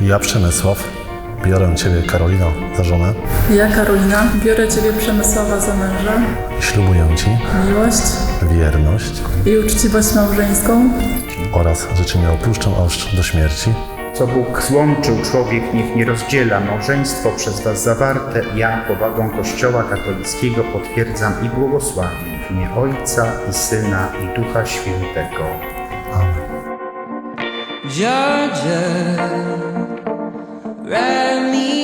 Ja, Przemysław, biorę Ciebie, Karolino, za żonę Ja, Karolina, biorę Ciebie Przemysława za męża, i ślubuję Ci miłość wierność i uczciwość małżeńską, oraz, że Cię nie opuszczę aż do śmierci. Co Bóg złączył, człowiek niech nie rozdziela. Małżeństwo przez Was zawarte, ja powagą Kościoła katolickiego potwierdzam i błogosławię w imię Ojca i Syna i Ducha Świętego. Amen. Georgia, Let me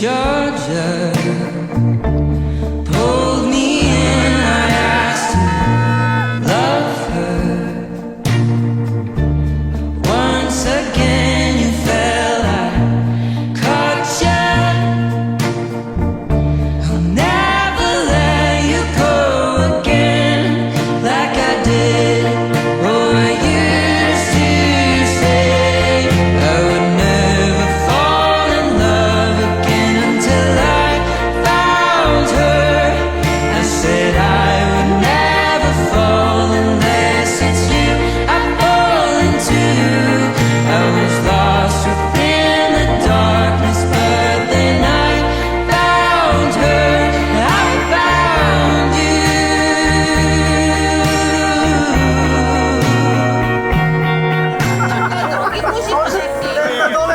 Georgia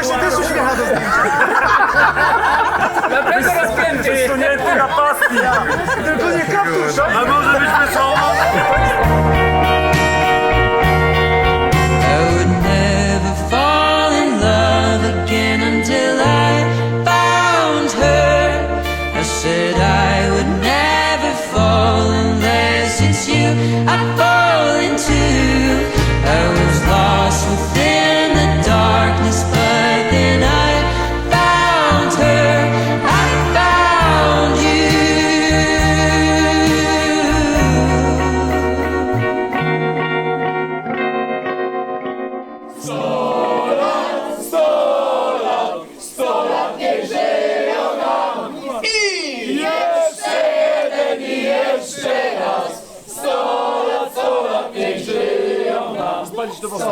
Właśnie też uśmiecha do zdjęcia. Dlatego rozpięty. To nie tylko pasja. Tylko nie kaptur. A może być wesoło? Said I would never パンしてます